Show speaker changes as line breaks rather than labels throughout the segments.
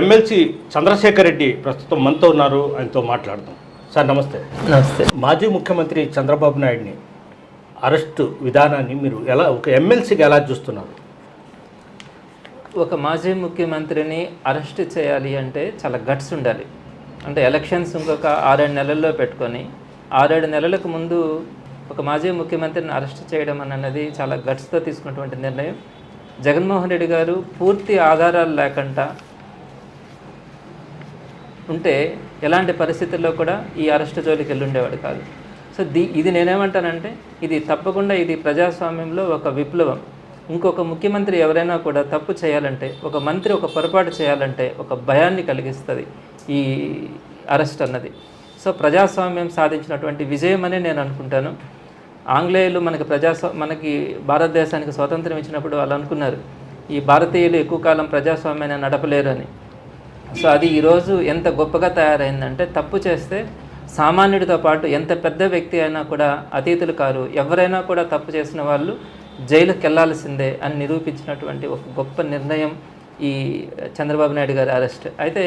MLC Chandrasekhar Reddy ప్రస్తుతం మనతో ఉన్నారు. ఆయనతో మాట్లాడదాం. సార్ నమస్తే.
నమస్తే.
మాజీ ముఖ్యమంత్రి చంద్రబాబు నాయుడిని అరెస్టు విధానాన్ని మీరు ఎలా ఒక ఎమ్మెల్సీకి ఎలా చూస్తున్నారు?
ఒక మాజీ ముఖ్యమంత్రిని అరెస్ట్ చేయాలి అంటే చాలా గట్స్ ఉండాలి. అంటే ఎలక్షన్స్ ఇంకొక ఆరేడు నెలల్లో పెట్టుకొని ఆరేడు నెలలకు ముందు ఒక మాజీ ముఖ్యమంత్రిని అరెస్ట్ చేయడం అన్నది చాలా గట్స్తో తీసుకున్నటువంటి నిర్ణయం. జగన్మోహన్ రెడ్డి గారు పూర్తి ఆధారాలు లేకుండా ఉంటే ఎలాంటి పరిస్థితుల్లో కూడా ఈ అరెస్ట్ జోలికి వెళ్ళుండేవాడు కాదు. సో దీ ఇది నేనేమంటానంటే ఇది తప్పకుండా ఇది ప్రజాస్వామ్యంలో ఒక విప్లవం. ఇంకొక ముఖ్యమంత్రి ఎవరైనా కూడా తప్పు చేయాలంటే ఒక మంత్రి ఒక పొరపాటు చేయాలంటే ఒక భయాన్ని కలిగిస్తుంది ఈ అరెస్ట్ అన్నది. సో ప్రజాస్వామ్యం సాధించినటువంటి విజయం అని నేను అనుకుంటాను. ఆంగ్లేయులు మనకి ప్రజాస్వా మనకి భారతదేశానికి స్వాతంత్రం ఇచ్చినప్పుడు వాళ్ళు అనుకున్నారు ఈ భారతీయులు ఎక్కువ కాలం ప్రజాస్వామ్యాన్ని నడపలేరు అని సో అది ఈరోజు ఎంత గొప్పగా తయారైందంటే తప్పు చేస్తే సామాన్యుడితో పాటు ఎంత పెద్ద వ్యక్తి అయినా కూడా అతీతులు కారు. ఎవరైనా కూడా తప్పు చేసిన వాళ్ళు జైలుకి వెళ్ళాల్సిందే అని నిరూపించినటువంటి ఒక గొప్ప నిర్ణయం ఈ చంద్రబాబు నాయుడు గారి అరెస్ట్. అయితే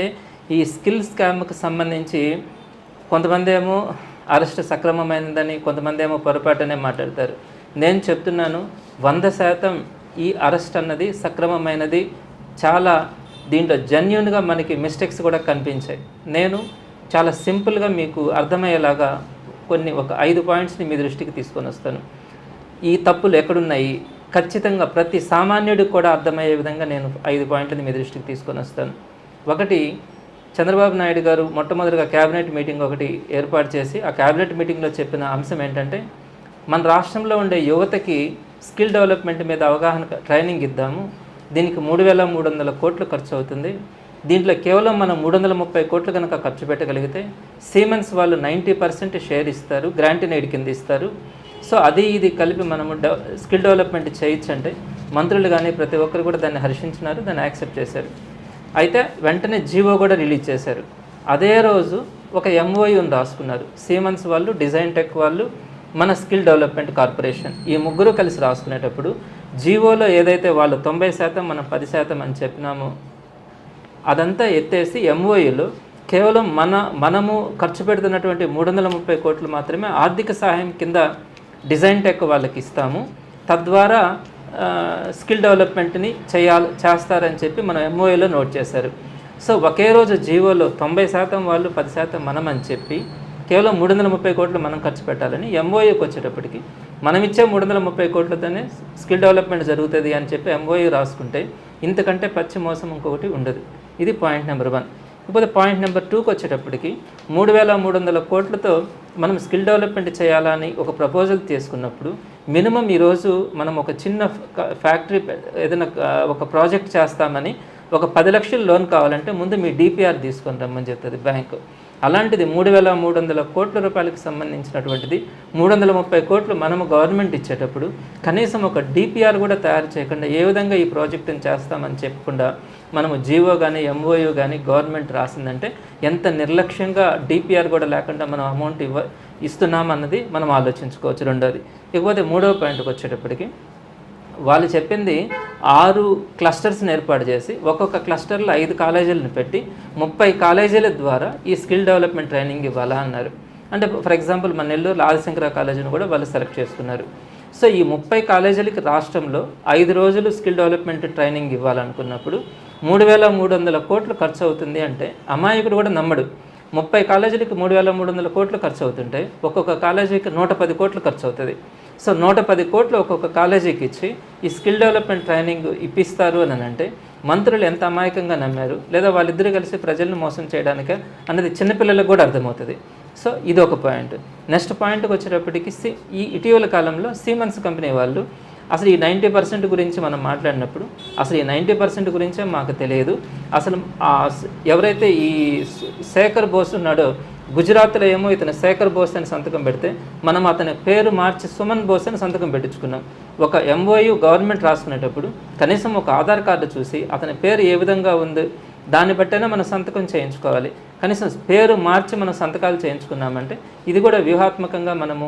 ఈ స్కిల్ స్కామ్కి సంబంధించి కొంతమంది ఏమో అరెస్ట్ సక్రమమైనదని కొంతమంది ఏమో పొరపాటునే మాట్లాడతారు. నేను చెప్తున్నాను వంద శాతం ఈ అరెస్ట్ అన్నది సక్రమమైనది. చాలా దీంట్లో జెన్యున్గా మనకి మిస్టేక్స్ కూడా కనిపించాయి. నేను చాలా సింపుల్గా మీకు అర్థమయ్యేలాగా కొన్ని ఒక ఐదు పాయింట్స్ని మీ దృష్టికి తీసుకొని వస్తాను. ఈ తప్పులు ఎక్కడున్నాయి? ఖచ్చితంగా ప్రతి సామాన్యుడికి కూడా అర్థమయ్యే విధంగా నేను ఐదు పాయింట్లని మీ దృష్టికి తీసుకొని వస్తాను. ఒకటి చంద్రబాబు నాయుడు గారు మొట్టమొదటిగా క్యాబినెట్ మీటింగ్ ఒకటి ఏర్పాటు చేసి ఆ క్యాబినెట్ మీటింగ్లో చెప్పిన అంశం ఏంటంటే మన రాష్ట్రంలో ఉండే యువతకి స్కిల్ డెవలప్మెంట్ మీద అవగాహన ట్రైనింగ్ ఇద్దాము. దీనికి మూడు వేల మూడు వందల కోట్లు ఖర్చు అవుతుంది. దీంట్లో కేవలం మనం మూడు వందల ముప్పై కోట్లు కనుక ఖర్చు పెట్టగలిగితే సీమెన్స్ వాళ్ళు నైంటీ పర్సెంట్ షేర్ ఇస్తారు గ్రాంట్ ఎయిడ్ కింద ఇస్తారు. సో అది ఇది కలిపి మనము స్కిల్ డెవలప్మెంట్ చేయొచ్చు అంటే మంత్రులు కానీ ప్రతి ఒక్కరు కూడా దాన్ని హర్షించినారు దాన్ని యాక్సెప్ట్ చేశారు. అయితే వెంటనే జీవో కూడా రిలీజ్ చేశారు. అదే రోజు ఒక ఎంఓయూని రాసుకున్నారు. సీమన్స్ వాళ్ళు డిజైన్ టెక్ వాళ్ళు మన స్కిల్ డెవలప్మెంట్ కార్పొరేషన్ ఈ ముగ్గురు కలిసి రాసుకునేటప్పుడు జీవోలో ఏదైతే వాళ్ళు తొంభై శాతం మనం పది శాతం అని చెప్పినామో అదంతా ఎత్తేసి ఎంఓయూలు కేవలం మన మనము ఖర్చు పెడుతున్నటువంటి మూడు వందల ముప్పై కోట్లు మాత్రమే ఆర్థిక సహాయం కింద డిజైన్ టెక్ వాళ్ళకి ఇస్తాము. తద్వారా స్కిల్ డెవలప్మెంట్ని చేయాలి చేస్తారని చెప్పి మనం ఎంఓఏలో నోట్ చేశారు. సో ఒకే రోజు జీవోలో తొంభై శాతం వాళ్ళు పది శాతం మనం అని చెప్పి కేవలం మూడు వందల ముప్పై కోట్లు మనం ఖర్చు పెట్టాలని ఎంఓఏకి వచ్చేటప్పటికి మనం ఇచ్చే మూడు వందల ముప్పై కోట్లతోనే స్కిల్ డెవలప్మెంట్ జరుగుతుంది అని చెప్పి ఎంఓఏ రాసుకుంటే ఇంతకంటే పచ్చి మోసం ఇంకొకటి ఉండదు. ఇది పాయింట్ నెంబర్ వన్. ఇకపోతే పాయింట్ నెంబర్ టూకి వచ్చేటప్పటికి మూడు వేల మూడు వందల కోట్లతో మనం స్కిల్ డెవలప్మెంట్ చేయాలని ఒక ప్రపోజల్ తీసుకున్నప్పుడు మినిమం ఈరోజు మనం ఒక చిన్న ఫ్యాక్టరీ ఏదైనా ఒక ప్రాజెక్ట్ చేస్తామని ఒక పది లక్షల లోన్ కావాలంటే ముందు మీ డిపిఆర్ తీసుకొని రమ్మని చెప్తుంది బ్యాంకు. అలాంటిది మూడు వేల మూడు వందల కోట్ల రూపాయలకు సంబంధించినటువంటిది. మూడు వందల ముప్పై కోట్లు మనము గవర్నమెంట్ ఇచ్చేటప్పుడు కనీసం ఒక డిపిఆర్ కూడా తయారు చేయకుండా ఏ విధంగా ఈ ప్రాజెక్టును చేస్తామని చెప్పకుండా మనము జీవో కానీ ఎంఓయూ కానీ గవర్నమెంట్ రాసిందంటే ఎంత నిర్లక్ష్యంగా డిపిఆర్ కూడా లేకుండా మనం అమౌంట్ ఇవ్వ ఇస్తున్నామన్నది మనం ఆలోచించుకోవచ్చు రెండోది. ఇకపోతే మూడవ పాయింట్కి వచ్చేటప్పటికి వాళ్ళు చెప్పింది ఆరు క్లస్టర్స్ని ఏర్పాటు చేసి ఒక్కొక్క క్లస్టర్లో ఐదు కాలేజీలను పెట్టి ముప్పై కాలేజీల ద్వారా ఈ స్కిల్ డెవలప్మెంట్ ట్రైనింగ్ ఇవ్వాలా అన్నారు. అంటే ఫర్ ఎగ్జాంపుల్ మన నెల్లూరు ఆదిశంకర కాలేజీని కూడా వాళ్ళు సెలెక్ట్ చేసుకున్నారు. సో ఈ ముప్పై కాలేజీలకి రాష్ట్రంలో ఐదు రోజులు స్కిల్ డెవలప్మెంట్ ట్రైనింగ్ ఇవ్వాలనుకున్నప్పుడు మూడు వేల మూడు వందల కోట్లు ఖర్చు అవుతుంది అంటే అమాయకుడు కూడా నమ్మడు. ముప్పై కాలేజీలకి మూడు వేల మూడు వందల కోట్లు ఖర్చు అవుతుంటే ఒక్కొక్క కాలేజీకి నూట పది కోట్లు ఖర్చు అవుతుంది. సో నూట పది కోట్లు ఒక్కొక్క కాలేజీకి ఇచ్చి ఈ స్కిల్ డెవలప్మెంట్ ట్రైనింగ్ ఇప్పిస్తారు అని అంటే మంత్రులు ఎంత అమాయకంగా నమ్మారు? లేదా వాళ్ళిద్దరూ కలిసి ప్రజలను మోసం చేయడానికే? అన్నది చిన్నపిల్లలకు కూడా అర్థమవుతుంది. సో ఇది ఒక పాయింట్. నెక్స్ట్ పాయింట్కి వచ్చేటప్పటికి సి ఈ ఇటీవల కాలంలో సీమన్స్ కంపెనీ వాళ్ళు అసలు ఈ నైంటీ పర్సెంట్ గురించి మనం మాట్లాడినప్పుడు అసలు ఈ నైంటీ పర్సెంట్ గురించే మాకు తెలియదు. అసలు ఎవరైతే ఈ శేఖర్ బోస్ ఉన్నాడో గుజరాత్లో ఏమో ఇతను శేఖర్ బోస్ అని సంతకం పెడితే మనం అతని పేరు మార్చి సుమన్ బోస్ అని సంతకం పెట్టించుకున్నాం. ఒక ఎంఓయు గవర్నమెంట్ రాసుకునేటప్పుడు కనీసం ఒక ఆధార్ కార్డు చూసి అతని పేరు ఏ విధంగా ఉంది దాన్ని బట్టైనా మనం సంతకం చేయించుకోవాలి. కనీసం పేరు మార్చి మనం సంతకాలు చేయించుకున్నామంటే ఇది కూడా వ్యూహాత్మకంగా మనము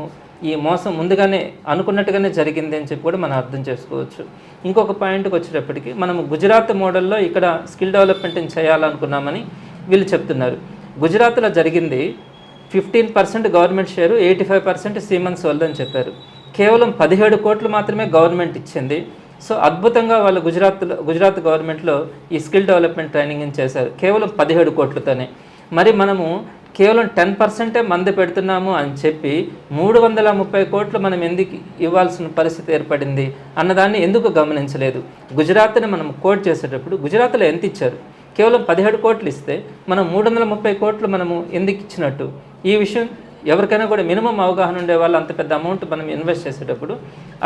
ఈ మోసం ముందుగానే అనుకున్నట్టుగానే జరిగింది అని చెప్పి కూడా మనం అర్థం చేసుకోవచ్చు. ఇంకొక పాయింట్కి వచ్చేటప్పటికి మనము గుజరాత్ మోడల్లో ఇక్కడ స్కిల్ డెవలప్మెంట్ని చేయాలనుకున్నామని వీళ్ళు చెప్తున్నారు. గుజరాత్లో జరిగింది fifteen percent government share eighty five percent Siemens వాళ్ళు అని చెప్పారు. కేవలం పదిహేడు కోట్లు మాత్రమే గవర్నమెంట్ ఇచ్చింది. సో అద్భుతంగా వాళ్ళు గుజరాత్లో గుజరాత్ గవర్నమెంట్లో ఈ స్కిల్ డెవలప్మెంట్ ట్రైనింగ్ చేశారు. కేవలం పదిహేడు కోట్లతోనే. మరి మనము కేవలం టెన్ పర్సెంటే మంది పెడుతున్నాము అని చెప్పి మూడు వందల ముప్పై కోట్లు మనం ఎందుకు ఇవ్వాల్సిన పరిస్థితి ఏర్పడింది అన్నదాన్ని ఎందుకు గమనించలేదు? గుజరాత్ని మనం కోట్ చేసేటప్పుడు గుజరాత్లో ఎంత ఇచ్చారు? కేవలం పదిహేడు కోట్లు ఇస్తే మనం మూడు వందల ముప్పై కోట్లు మనము ఎందుకు ఇచ్చినట్టు? ఈ విషయం ఎవరికైనా కూడా మినిమం అవగాహన ఉండే వాళ్ళు అంత పెద్ద అమౌంట్ మనం ఇన్వెస్ట్ చేసేటప్పుడు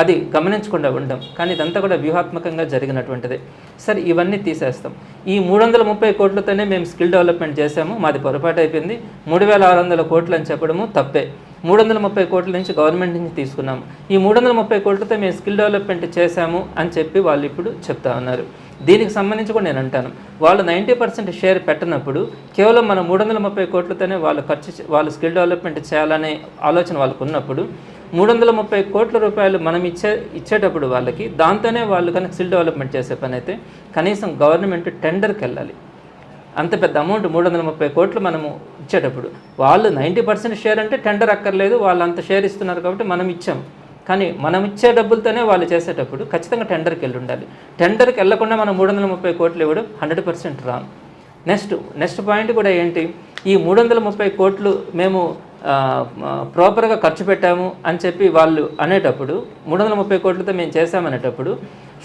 అది గమనించకుండా ఉండం కానీ ఇదంతా కూడా వ్యూహాత్మకంగా జరిగినటువంటిది. సరే ఇవన్నీ తీసేస్తాం. ఈ మూడు వందల ముప్పై కోట్లతోనే మేము స్కిల్ డెవలప్మెంట్ చేసాము మాది పొరపాటు అయిపోయింది మూడు వేల ఆరు వందల కోట్లు అని చెప్పడము తప్పే. మూడు వందల ముప్పై కోట్ల నుంచి గవర్నమెంట్ నుంచి తీసుకున్నాము ఈ మూడు వందల ముప్పై కోట్లతో మేము స్కిల్ డెవలప్మెంట్ చేశాము అని చెప్పి వాళ్ళు ఇప్పుడు చెప్తా ఉన్నారు. దీనికి సంబంధించి కూడా నేను అంటాను. వాళ్ళు నైంటీ పర్సెంట్ షేర్ పెట్టినప్పుడు కేవలం మన మూడు వందల ముప్పై కోట్లతోనే వాళ్ళు ఖర్చు వాళ్ళు స్కిల్ డెవలప్మెంట్ చేయాలనే ఆలోచన వాళ్ళకు ఉన్నప్పుడు మూడు వందల ముప్పై కోట్ల రూపాయలు మనం ఇచ్చే ఇచ్చేటప్పుడు వాళ్ళకి దాంతోనే వాళ్ళు కనుక స్కిల్ డెవలప్మెంట్ చేసే పని అయితే కనీసం గవర్నమెంట్ టెండర్కి వెళ్ళాలి అంత పెద్ద అమౌంట్ మూడు వందల ముప్పై కోట్లు మనము ఇచ్చేటప్పుడు వాళ్ళు నైంటీ పర్సెంట్ షేర్ అంటే టెండర్ అక్కర్లేదు వాళ్ళు అంత షేర్ ఇస్తున్నారు కాబట్టి మనం ఇచ్చాం. కానీ మనం ఇచ్చే డబ్బులతోనే వాళ్ళు చేసేటప్పుడు ఖచ్చితంగా టెండర్కి వెళ్ళి ఉండాలి టెండర్కి వెళ్ళకుండా మనం మూడు వందల ముప్పై కోట్లు ఇవ్వడం hundred percent wrong next next point కూడా ఏంటి? ఈ మూడు వందల ముప్పై కోట్లు మేము ప్రాపర్గా ఖర్చు పెట్టాము అని చెప్పి వాళ్ళు అనేటప్పుడు మూడు వందల ముప్పై కోట్లతో మేము చేశామనేటప్పుడు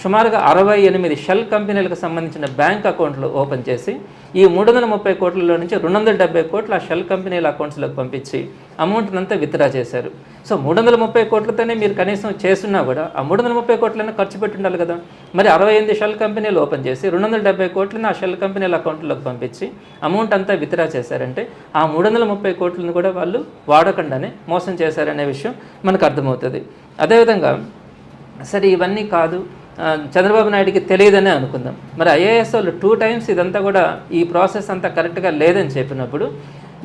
సుమారుగా అరవై ఎనిమిది షెల్ కంపెనీలకు సంబంధించిన బ్యాంక్ అకౌంట్లు ఓపెన్ చేసి ఈ మూడు వందల ముప్పై కోట్లలో నుంచి రెండు వందల డెబ్బై కోట్లు ఆ షెల్ కంపెనీల అకౌంట్స్లోకి పంపించి అమౌంట్నంతా విత్డ్రా చేశారు. సో మూడు వందల ముప్పై కోట్లతోనే మీరు కనీసం చేస్తున్నా కూడా ఆ మూడు వందల ముప్పై కోట్లైనా ఖర్చు పెట్టి ఉండాలి కదా. మరి అరవై ఎనిమిది షెల్ కంపెనీలు ఓపెన్ చేసి రెండు వందల డెబ్బై కోట్లను ఆ షెల్ కంపెనీల అకౌంట్లోకి పంపించి అమౌంట్ అంతా విత్డ్రా చేశారంటే ఆ మూడు వందల ముప్పై కోట్లను కూడా వాళ్ళు వాడకుండానే మోసం చేశారనే విషయం మనకు అర్థమవుతుంది. అదేవిధంగా సరే ఇవన్నీ కాదు. చంద్రబాబు నాయుడికి తెలియదనే అనుకుందాం. మరి ఐఏఎస్ వాళ్ళు టూ టైమ్స్ ఇదంతా కూడా ఈ ప్రాసెస్ అంతా కరెక్ట్గా లేదని చెప్పినప్పుడు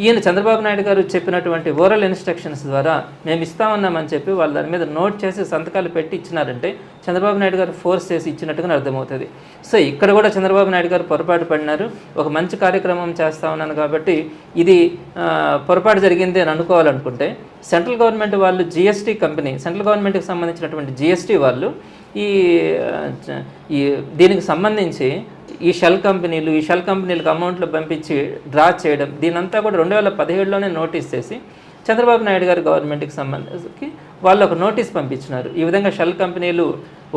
ఈయన చంద్రబాబు నాయుడు గారు చెప్పినటువంటి ఓరల్ ఇన్స్ట్రక్షన్స్ ద్వారా మేము ఇస్తామన్నామని చెప్పి వాళ్ళు దాని మీద నోట్ చేసి సంతకాలు పెట్టి ఇచ్చినారంటే చంద్రబాబు నాయుడు గారు ఫోర్స్ చేసి ఇచ్చినట్టుగా అర్థమవుతుంది. సో ఇక్కడ కూడా చంద్రబాబు నాయుడు గారు పొరపాటు పడినారు. ఒక మంచి కార్యక్రమం చేస్తా ఉన్నాను కాబట్టి ఇది పొరపాటు జరిగింది అని అనుకోవాలనుకుంటే సెంట్రల్ గవర్నమెంట్ వాళ్ళు జిఎస్టీ కంపెనీ సెంట్రల్ గవర్నమెంట్కి సంబంధించినటువంటి జిఎస్టీ వాళ్ళు ఈ ఈ దీనికి సంబంధించి ఈ షెల్ కంపెనీలు ఈ షెల్ కంపెనీలకు అమౌంట్లు పంపించి డ్రా చేయడం దీనంతా కూడా రెండు వేల పదిహేడులోనే నోటీస్ చేసి చంద్రబాబు నాయుడు గారు గవర్నమెంట్కి సంబంధించి వాళ్ళు ఒక నోటీస్ పంపించినారు. ఈ విధంగా షెల్ కంపెనీలు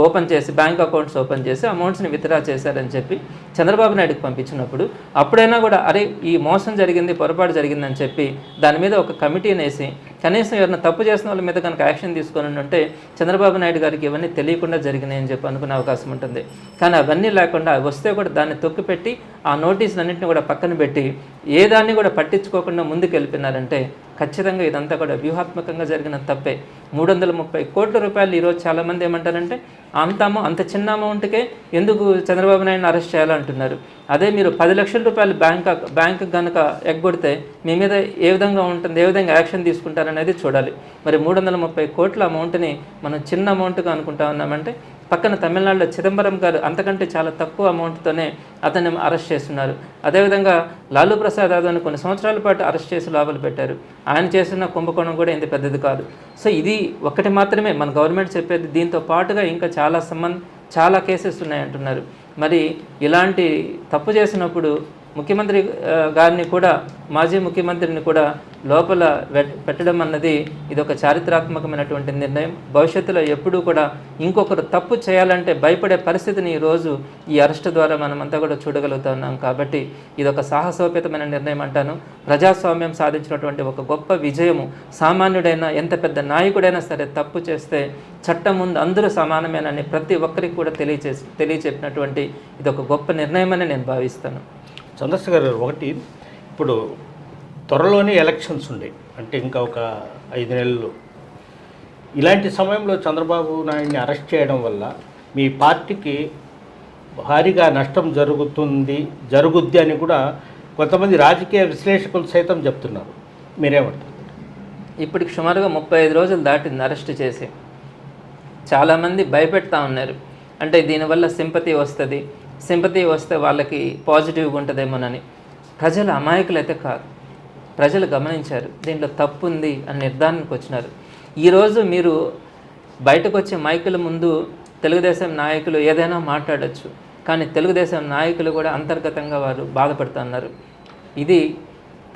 ఓపెన్ చేసి బ్యాంక్ అకౌంట్స్ ఓపెన్ చేసి అమౌంట్స్ని విత్డ్రా చేశారని చెప్పి చంద్రబాబు నాయుడుకి పంపించినప్పుడు అప్పుడైనా కూడా అరే ఈ మోసం జరిగింది పొరపాటు జరిగిందని చెప్పి దాని మీద ఒక కమిటీని వేసి కనీసం ఎవరైనా తప్పు చేసిన వాళ్ళ మీద కనుక యాక్షన్ తీసుకొని ఉంటే చంద్రబాబు నాయుడు గారికి ఇవన్నీ తెలియకుండా జరిగినాయని చెప్పి అనుకునే అవకాశం ఉంటుంది. కానీ అవన్నీ లేకుండా వస్తే కూడా దాన్ని తొక్కిపెట్టి ఆ నోటీసులన్నింటినీ కూడా పక్కన పెట్టి ఏ దాన్ని కూడా పట్టించుకోకుండా ముందుకు వెళ్ళిపోయినారంటే ఖచ్చితంగా ఇదంతా కూడా వ్యూహాత్మకంగా జరిగిన తప్పే. మూడు వందల ముప్పై కోట్ల రూపాయలు ఈరోజు చాలామంది ఏమంటారంటే అంత అంత చిన్న అమౌంట్కే ఎందుకు చంద్రబాబు నాయుడుని అరెస్ట్ చేయాలంటున్నారు? అదే మీరు పది లక్షల రూపాయలు బ్యాంక్ బ్యాంకు బ్యాంక్ కనుక ఎగ్గొడితే మీ మీద ఏ విధంగా ఉంటుంది ఏ విధంగా యాక్షన్ తీసుకుంటారనేది చూడాలి. మరి మూడు వందల ముప్పై కోట్ల అమౌంట్ని మనం చిన్న అమౌంట్గా అనుకుంటా ఉన్నామంటే పక్కన తమిళనాడులో చిదంబరం గారు అంతకంటే చాలా తక్కువ అమౌంట్తోనే అతన్ని అరెస్ట్ చేస్తున్నారు. అదేవిధంగా లాలూ ప్రసాద్ యాదవ్ని కొన్ని సంవత్సరాల పాటు అరెస్ట్ చేసి లోపల పెట్టారు. ఆయన చేసిన కుంభకోణం కూడా ఇంత పెద్దది కాదు. సో ఇది ఒక్కటి మాత్రమే మన గవర్నమెంట్ చెప్పేది. దీంతో పాటుగా ఇంకా చాలా సంబంధ చాలా కేసెస్ ఉన్నాయంటున్నారు. మరి ఇలాంటి తప్పు చేసినప్పుడు ముఖ్యమంత్రి గారిని కూడా మాజీ ముఖ్యమంత్రిని కూడా లోపల పెట్టడం అన్నది ఇది ఒక చారిత్రాత్మకమైనటువంటి నిర్ణయం. భవిష్యత్తులో ఎప్పుడూ కూడా ఇంకొకరు తప్పు చేయాలంటే భయపడే పరిస్థితిని ఈరోజు ఈ అరెస్ట్ ద్వారా మనమంతా కూడా చూడగలుగుతున్నాం కాబట్టి ఇది ఒక సాహసోపేతమైన నిర్ణయం అంటాను. ప్రజాస్వామ్యం సాధించినటువంటి ఒక గొప్ప విజయము. సామాన్యుడైనా ఎంత పెద్ద నాయకుడైనా సరే తప్పు చేస్తే చట్టం ముందు అందరూ సమానమేనని ప్రతి ఒక్కరికి కూడా తెలియచేసి తెలియచెప్పినటువంటి ఇది ఒక గొప్ప నిర్ణయమని నేను భావిస్తాను.
చంద్రశేఖర్ గారు ఒకటి ఇప్పుడు త్వరలోనే ఎలక్షన్స్ ఉండే అంటే ఇంకా ఒక ఐదు నెలలు. ఇలాంటి సమయంలో చంద్రబాబు నాయుడిని అరెస్ట్ చేయడం వల్ల మీ పార్టీకి భారీగా నష్టం జరుగుతుంది జరుగుద్ది అని కూడా కొంతమంది రాజకీయ విశ్లేషకులు సైతం చెప్తున్నారు. మీరేమంటారు?
ఇప్పటికి సుమారుగా ముప్పై ఐదు రోజులు దాటింది అరెస్ట్ చేసి. చాలామంది భయపెడతా ఉన్నారు. అంటే దీనివల్ల సింపతి వస్తుంది సింపతి వస్తే వాళ్ళకి పాజిటివ్గా ఉంటుందేమోనని. ప్రజలు అమాయకులు అయితే కాదు. ప్రజలు గమనించారు. దీంట్లో తప్పు ఉంది అని నిర్ధారణకు వచ్చినారు. ఈరోజు మీరు బయటకు వచ్చే మైకుల ముందు తెలుగుదేశం నాయకులు ఏదైనా మాట్లాడచ్చు. కానీ తెలుగుదేశం నాయకులు కూడా అంతర్గతంగా వారు బాధపడుతున్నారు. ఇది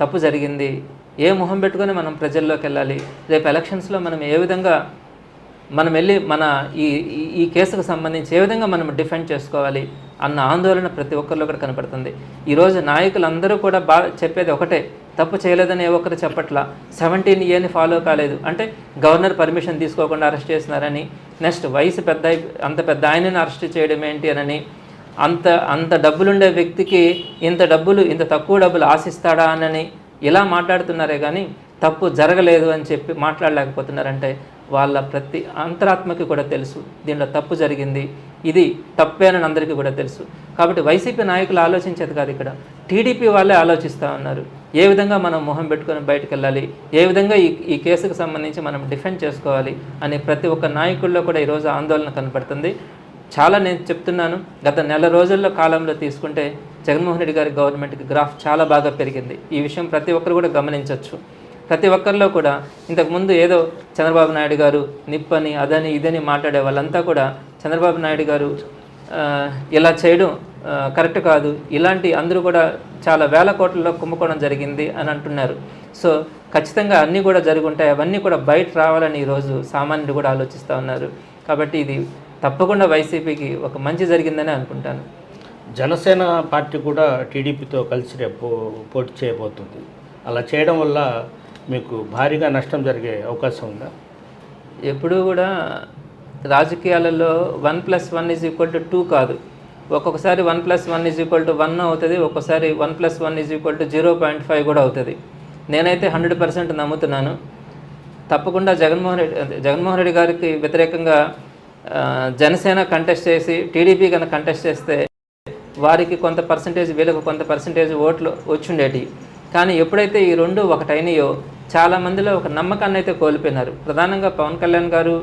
తప్పు జరిగింది. ఏ మొహం పెట్టుకొని మనం ప్రజల్లోకి వెళ్ళాలి? రేపు ఎలక్షన్స్లో మనం ఏ విధంగా మనం వెళ్ళి మన ఈ ఈ- కేసుకు సంబంధించి ఏ విధంగా మనం డిఫెండ్ చేసుకోవాలి అన్న ఆందోళన ప్రతి ఒక్కరిలో కూడా కనపడుతుంది. ఈరోజు నాయకులందరూ కూడా బాగా చెప్పేది ఒకటే తప్పు చేయలేదని ఏ ఒక్కరు చెప్పట్లా సెవెంటీన్ ఏని ఫాలో కాలేదు. అంటే గవర్నర్ పర్మిషన్ తీసుకోకుండా అరెస్ట్ చేసినారని నెక్స్ట్ వయసు పెద్ద అంత పెద్ద ఆయనని అరెస్ట్ చేయడం ఏంటి అని అంత అంత డబ్బులుండే వ్యక్తికి ఇంత డబ్బులు ఇంత తక్కువ డబ్బులు ఆశిస్తాడా అని ఇలా మాట్లాడుతున్నారే కానీ తప్పు జరగలేదు అని చెప్పి మాట్లాడలేకపోతున్నారంటే వాళ్ళ ప్రతి అంతరాత్మకి కూడా తెలుసు. దీనిలో తప్పు జరిగింది. ఇది తప్పేనని అందరికీ కూడా తెలుసు. కాబట్టి వైసీపీ నాయకులు ఆలోచించేది కాదు ఇక్కడ. టీడీపీ వాళ్ళే ఆలోచిస్తూ ఉన్నారు. ఏ విధంగా మనం మొహం పెట్టుకొని బయటకు వెళ్ళాలి? ఏ విధంగా ఈ ఈ కేసుకు సంబంధించి మనం డిఫెండ్ చేసుకోవాలి? అనే ప్రతి ఒక్క నాయకుల్లో కూడా ఈరోజు ఆందోళన కనపడుతుంది. చాలా నేను చెప్తున్నాను గత నెల రోజుల్లో కాలంలో తీసుకుంటే జగన్మోహన్ రెడ్డి గారి గవర్నమెంట్కి గ్రాఫ్ చాలా బాగా పెరిగింది. ఈ విషయం ప్రతి ఒక్కరు కూడా గమనించవచ్చు ప్రతి ఒక్కరిలో కూడా ఇంతకుముందు ఏదో చంద్రబాబు నాయుడు గారు నిప్పని అదని ఇదని మాట్లాడే వాళ్ళంతా కూడా చంద్రబాబు నాయుడు గారు ఇలా చేయడం కరెక్ట్ కాదు. ఇలాంటి అందరూ కూడా చాలా వేల కోట్లలో కుంభకోణం జరిగింది అని అంటున్నారు. సో ఖచ్చితంగా అన్నీ కూడా జరుగుంటాయి. అవన్నీ కూడా బయట రావాలని ఈరోజు సామాన్యుడు కూడా ఆలోచిస్తూ ఉన్నారు. కాబట్టి ఇది తప్పకుండా వైసీపీకి ఒక మంచి జరిగిందని అనుకుంటాను.
జనసేన పార్టీ కూడా టీడీపీతో కలిసి రేపు పోటీ చేయబోతుంది. అలా చేయడం వల్ల మీకు భారీగా నష్టం జరిగే అవకాశం ఉందా?
ఎప్పుడూ కూడా రాజకీయాలలో one plus one is equal to two కాదు. ఒక్కొక్కసారి one plus one is equal to one అవుతుంది ఒక్కొక్కసారి one plus one is equal to zero point five కూడా అవుతుంది. నేనైతే హండ్రెడ్ పర్సెంట్ నమ్ముతున్నాను. తప్పకుండా జగన్మోహన్ రెడ్డి జగన్మోహన్ రెడ్డి గారికి వ్యతిరేకంగా జనసేన కంటెస్ట్ చేసి టీడీపీ కనుక కంటెస్ట్ చేస్తే వారికి కొంత పర్సంటేజ్ వీళ్ళకు కొంత పర్సంటేజ్ ఓట్లు వచ్చిండేటి. కానీ ఎప్పుడైతే ఈ రెండు ఒకటైనాయో చాలా మందిలో ఒక నమ్మకాన్ని అయితే కోల్పోయినారు. ప్రధానంగా పవన్ కళ్యాణ్ గారు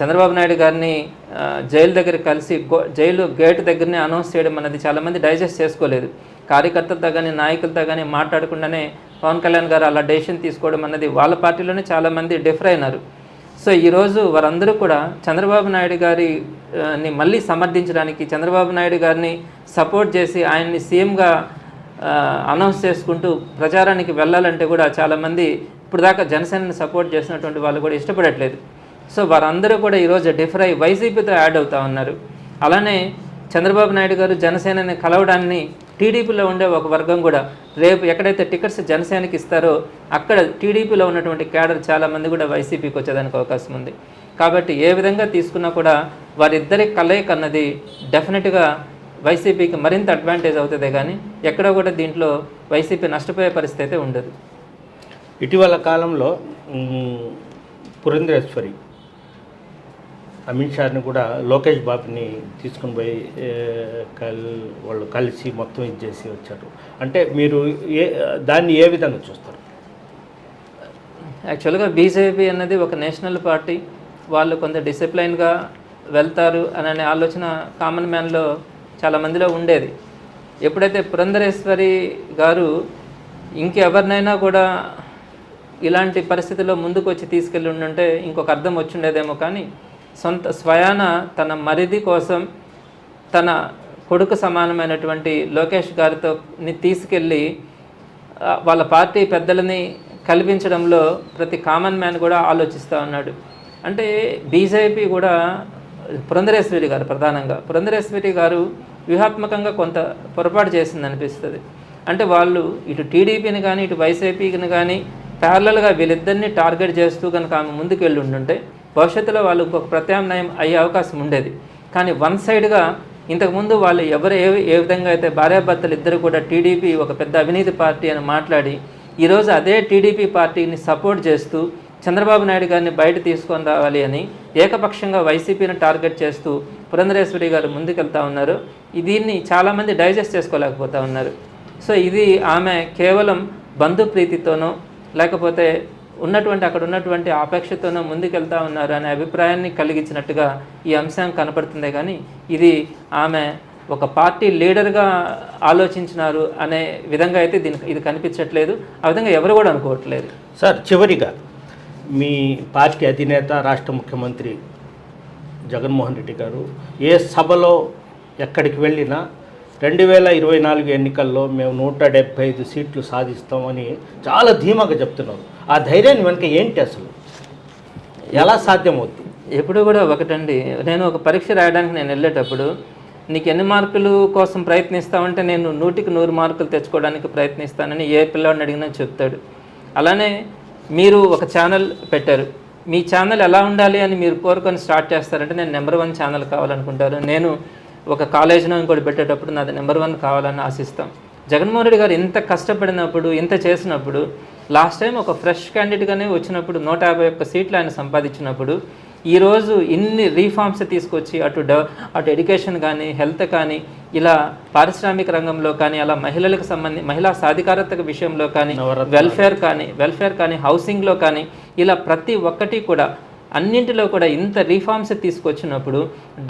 చంద్రబాబు నాయుడు గారిని జైలు దగ్గర కలిసి గో- జైలు గేట్ దగ్గరనే అనౌన్స్ చేయడం అనేది చాలామంది డైజెస్ట్ చేసుకోలేదు. కార్యకర్తలతో కానీ నాయకులతో కానీ మాట్లాడకుండానే పవన్ కళ్యాణ్ గారు అలా డెసిషన్ తీసుకోవడం అనేది వాళ్ళ పార్టీలోనే చాలామంది డిఫర్ అయినారు. సో ఈరోజు వారందరూ కూడా చంద్రబాబు నాయుడు గారిని మళ్ళీ సమర్థించడానికి చంద్రబాబు నాయుడు గారిని సపోర్ట్ చేసి ఆయన్ని సీఎంగా అనౌన్స్ చేసుకుంటూ ప్రచారానికి వెళ్ళాలంటే కూడా చాలామంది ఇప్పుడు దాకా జనసేనని సపోర్ట్ చేసినటువంటి వాళ్ళు కూడా ఇష్టపడట్లేదు. సో వారందరూ కూడా ఈరోజు డిఫర్ అయ్యి వైసీపీతో యాడ్ అవుతా ఉన్నారు. అలానే చంద్రబాబు నాయుడు గారు జనసేనని కలవడాన్ని టీడీపీలో ఉండే ఒక వర్గం కూడా రేపు ఎక్కడైతే టికెట్స్ జనసేనకి ఇస్తారో అక్కడ టీడీపీలో ఉన్నటువంటి క్యాడర్ చాలామంది కూడా వైసీపీకి వచ్చేదానికి అవకాశం ఉంది. కాబట్టి ఏ విధంగా తీసుకున్నా కూడా వారిద్దరి కలయిక అన్నది డెఫినెట్గా వైసీపీకి మరింత అడ్వాంటేజ్ అవుతుంది కానీ ఎక్కడ కూడా దీంట్లో వైసీపీ నష్టపోయే పరిస్థితి అయితే ఉండదు.
ఇటీవల కాలంలో మ్, పురంధరేశ్వరి అమిత్ షాని కూడా లోకేష్ బాబుని తీసుకుని పోయి కల్ వాళ్ళు కలిసి మొత్తం ఇది చేసి వచ్చారు. అంటే మీరు ఏ దాన్ని ఏ విధంగా చూస్తారు?
యాక్చువల్గా బీజేపీ అన్నది ఒక నేషనల్ పార్టీ. వాళ్ళు కొంత డిసిప్లైన్గా వెళ్తారు అనే ఆలోచన కామన్ మ్యాన్లో చాలా మందిలో ఉండేది. ఎప్పుడైతే పురంధరేశ్వరి గారు ఇంకెవరినైనా కూడా ఇలాంటి పరిస్థితుల్లో ముందుకు వచ్చి తీసుకెళ్ళి ఉండుంటే ఇంకొక అర్థం వచ్చిండేదేమో కానీ సొంత స్వయాన తన మరిది కోసం తన కొడుకు సమానమైనటువంటి లోకేష్ గారితో తీసుకెళ్ళి వాళ్ళ పార్టీ పెద్దలని కల్పించడంలో ప్రతి కామన్ మ్యాన్ కూడా ఆలోచిస్తూ ఉన్నాడు. అంటే బీజేపీ కూడా పురంధరేశ్వరి గారు ప్రధానంగా. పురంధరేశ్వరి గారు వ్యూహాత్మకంగా కొంత పొరపాటు చేసింది అనిపిస్తుంది అంటే వాళ్ళు ఇటు టీడీపీని కానీ ఇటు వైసీపీని కానీ ప్యారలల్గా వీళ్ళిద్దరిని టార్గెట్ చేస్తూ కనుక ఆమె ముందుకు వెళ్ళి ఉండుంటే భవిష్యత్తులో వాళ్ళు ఇంకొక ప్రత్యామ్నాయం అయ్యే అవకాశం ఉండేది. కానీ వన్ సైడ్గా ఇంతకుముందు వాళ్ళు ఎవరు ఏ ఏ విధంగా అయితే భార్యాభర్తలు ఇద్దరు కూడా టీడీపీ ఒక పెద్ద అవినీతి పార్టీ అని మాట్లాడి ఈరోజు అదే టీడీపీ పార్టీని సపోర్ట్ చేస్తూ చంద్రబాబు నాయుడు గారిని బయట తీసుకొని రావాలి అని ఏకపక్షంగా వైసీపీని టార్గెట్ చేస్తూ పురంధరేశ్వరి గారు ముందుకెళ్తా ఉన్నారు. దీన్ని చాలామంది డైజెస్ట్ చేసుకోలేకపోతా ఉన్నారు. సో ఇది ఆమె కేవలం బంధు ప్రీతితోనో లేకపోతే ఉన్నటువంటి అక్కడ ఉన్నటువంటి ఆపేక్షతోనో ముందుకెళ్తా ఉన్నారు అనే అభిప్రాయాన్ని కలిగించినట్టుగా ఈ అంశం కనపడుతుంది కానీ ఇది ఆమె ఒక పార్టీ లీడర్గా ఆలోచించినారు అనే విధంగా అయితే దీనికి ఇది కనిపించట్లేదు. ఆ విధంగా ఎవరు కూడా అనుకోవట్లేదు.
సార్ చివరిగా మీ పార్టీ అధినేత రాష్ట్ర ముఖ్యమంత్రి జగన్మోహన్ రెడ్డి గారు ఏ సభలో ఎక్కడికి వెళ్ళినా రెండు వేల ఇరవై నాలుగు ఎన్నికల్లో మేము నూట డెబ్బై ఐదు సీట్లు సాధిస్తామని చాలా ధీమాగా చెప్తున్నారు. ఆ ధైర్యాన్ని వెనుక ఏంటి అసలు? ఎలా సాధ్యమవుద్ది?
ఎప్పుడు కూడా ఒకటండి. నేను ఒక పరీక్ష రాయడానికి నేను వెళ్ళేటప్పుడు నీకు ఎన్ని మార్కులు కోసం ప్రయత్నిస్తావంటే నేను నూటికి నూరు మార్కులు తెచ్చుకోవడానికి ప్రయత్నిస్తానని ఏ పిల్లవాడిని అడిగినా చెప్తాడు. అలానే మీరు ఒక ఛానల్ పెట్టారు. మీ ఛానల్ ఎలా ఉండాలి అని మీరు కోరుకొని స్టార్ట్ చేస్తారంటే నేను నెంబర్ వన్ ఛానల్ కావాలనుకుంటారు. నేను ఒక కాలేజ్లో ఇంకోటి పెట్టేటప్పుడు నాది నెంబర్ వన్ కావాలని ఆశిస్తాం. జగన్మోహన్ రెడ్డి గారు ఇంత కష్టపడినప్పుడు ఇంత చేసినప్పుడు లాస్ట్ టైం ఒక ఫ్రెష్ క్యాండిడేట్గానే వచ్చినప్పుడు నూట యాభై ఒక్క సీట్లు ఆయన సంపాదించినప్పుడు ఈరోజు ఇన్ని రీఫార్మ్స్ తీసుకొచ్చి అటు డెవ అటు ఎడ్యుకేషన్ కానీ హెల్త్ కానీ ఇలా పారిశ్రామిక రంగంలో కానీ అలా మహిళలకు సంబంధించి మహిళా సాధికారత విషయంలో కానీ. వెల్ఫేర్ కానీ వెల్ఫేర్ కానీ హౌసింగ్లో కానీ ఇలా ప్రతి ఒక్కటి కూడా అన్నింటిలో కూడా ఇంత రీఫార్మ్స్ తీసుకొచ్చినప్పుడు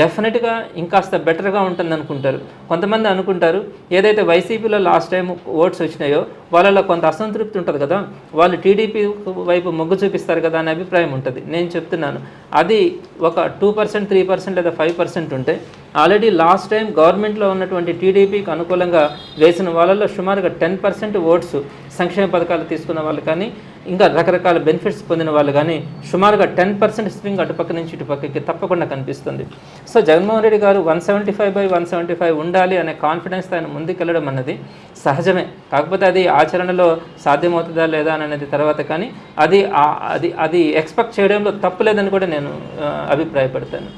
డెఫినెట్గా ఇంకాస్త బెటర్గా ఉంటుంది అనుకుంటారు కొంతమంది అనుకుంటారు ఏదైతే వైసీపీలో లాస్ట్ టైం ఓట్స్ వచ్చినాయో వాళ్ళలో కొంత అసంతృప్తి ఉంటుంది కదా. వాళ్ళు టీడీపీ వైపు మొగ్గు చూపిస్తారు కదా అనే అభిప్రాయం ఉంటుంది. నేను చెప్తున్నాను అది ఒక టూ పర్సెంట్ త్రీ పర్సెంట్ లేదా ఫైవ్ పర్సెంట్ ఉంటే ఆల్రెడీ లాస్ట్ టైం గవర్నమెంట్లో ఉన్నటువంటి టీడీపీకి అనుకూలంగా వేసిన వాళ్ళలో సుమారుగా టెన్ పర్సెంట్ ఓట్స్ సంక్షేమ పథకాలు తీసుకున్న వాళ్ళు కానీ ఇంకా రకరకాల బెనిఫిట్స్ పొందిన వాళ్ళు కానీ సుమారుగా టెన్ పర్సెంట్ స్వింగ్ అటుపక్క నుంచి ఇటుపక్కకి తప్పకుండా కనిపిస్తుంది. సో జగన్మోహన్ రెడ్డి గారు one seventy five by one seventy five ఉండాలి అనే కాన్ఫిడెన్స్ ఆయన ముందుకెళ్ళడం అన్నది సహజమే. కాకపోతే అది ఆచరణలో సాధ్యమవుతుందా లేదా అని అనేది తర్వాత కానీ అది అది అది ఎక్స్పెక్ట్ చేయడంలో తప్పు లేదని కూడా నేను అభిప్రాయపడతాను.